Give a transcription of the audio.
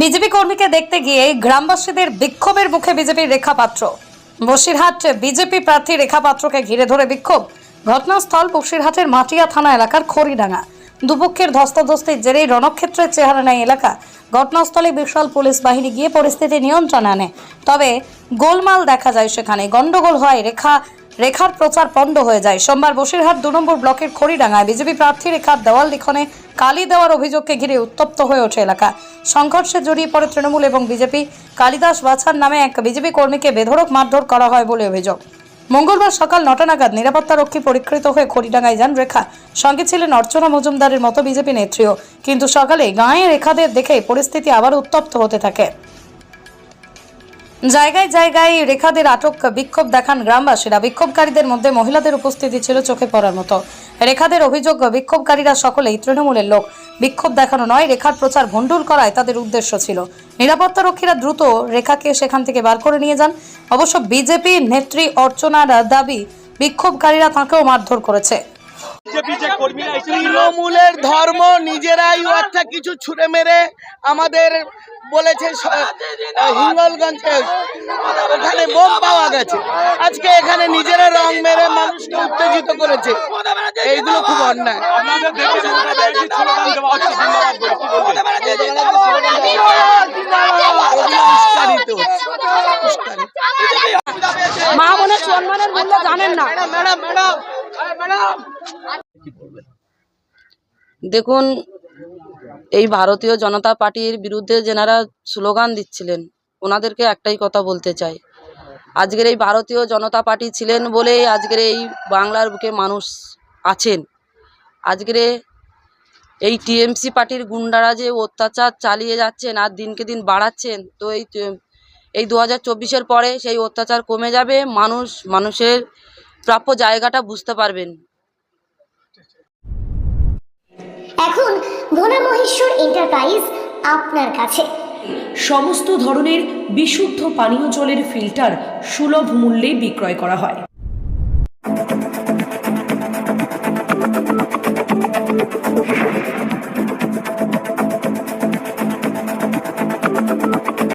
BJP কর্মীকে দেখতে গিয়ে গ্রামবাসীদের বিক্ষোভের মুখে বিজেপির রেখা পাত্র বসিরহাট বিজেপি প্রার্থী রেখা পাত্রকে ঘিরে ধরে বিক্ষোভ। ঘটনাস্থল বসিরহাটের মাটিয়া থানা এলাকার খড়িডাঙ্গা। দুপক্ষের ধস্তাধস্তির জেরেই রণক্ষেত্রের চেহারা নেয় এলাকা। ঘটনাস্থলে বিশাল পুলিশ বাহিনী গিয়ে পরিস্থিতি নিয়ন্ত্রণে আনে। তবে গোলমাল দেখা যায় সেখানে। গন্ডগোল হয় রেখা রেখার প্রচার পণ্ড হয়ে যায়। সোমবার বসিরহাট দু নম্বর ব্লকের খড়িডাঙ্গায় বিজেপি প্রার্থী রেখার দেওয়াল লিখনে কালি দেওয়ার অভিযোগকে ঘিরে উত্তপ্ত হয়ে ওঠে এলাকা। সংঘর্ষে জড়িয়ে পড়ে তৃণমূল এবং বিজেপি। কালিদাস বাছার নামে এক বিজেপি কর্মীকে বেধড়ক মারধর করা হয় বলে অভিযোগ। মঙ্গলবার সকাল নটা নাগাদ নিরাপত্তারক্ষী পরীক্ষিত হয়ে খড়িডাঙ্গায় যান রেখা। সঙ্গে ছিলেন অর্চনা মজুমদারের মতো বিজেপি নেত্রীও। কিন্তু সকালে গাঁয়ে রেখাদের দেখে পরিস্থিতি আবার উত্তপ্ত হতে থাকে। জায়গায় জায়গায় রেখাদের আটক বিক্ষোভ দেখান গ্রামবাসীরা। বিক্ষোভকারীদের মধ্যে মহিলাদের উপস্থিতি ছিল চোখে পড়ার মতো। রেখাদের অভিযোগ, বিক্ষোভকারীরা সকলেই তৃণমূলের লোক। বিক্ষোভ দেখানো নয়, রেখার প্রচার ভণ্ডুল করায় তাদের উদ্দেশ্য ছিল। নিরাপত্তারক্ষীরা দ্রুত রেখাকে সেখান থেকে বার করে নিয়ে যান। অবশ্য বিজেপি নেত্রী অর্চনার দাবি, বিক্ষোভকারীরা তাঁকেও মারধর করেছে। তৃণমূলের ধর্ম নিজেরাই একটা কিছু ছুঁড়ে মেরে আমাদের বলেছে হিঙ্গলগঞ্জে ওখানে বোম পাওয়া গেছে। আজকে এখানে নিজেরা রং মেরে মানুষকে উত্তেজিত করেছে। এইগুলো খুব অন্যায়। মা বোনের সম্মানের মূল্য জানেন না। Madam madam. দেখুন, এই ভারতীয় জনতা পার্টির বিরুদ্ধে যেনারা স্লোগান দিচ্ছিলেন, ওনাদেরকে একটাই কথা বলতে চাই। আজকের এই ভারতীয় জনতা পার্টি ছিলেন বলেই আজকের এই বাংলার বুকে মানুষ আছেন। আজকের এই টিএমসি পার্টির গুন্ডারা যে অত্যাচার চালিয়ে যাচ্ছেন আর দিনকে দিন বাড়াচ্ছেন, তো এই এই দু হাজার পরে সেই অত্যাচার কমে যাবে। মানুষ, মানুষের প্রাপ্য জায়গাটা বুঝতে পারবেন। এখন ভোলা মহেশ্বর এন্টারপ্রাইজ আপনার কাছে। সমস্ত ধরনের বিশুদ্ধ পানীয় জলের ফিল্টার সুলভ মূল্যে বিক্রয় করা হয়।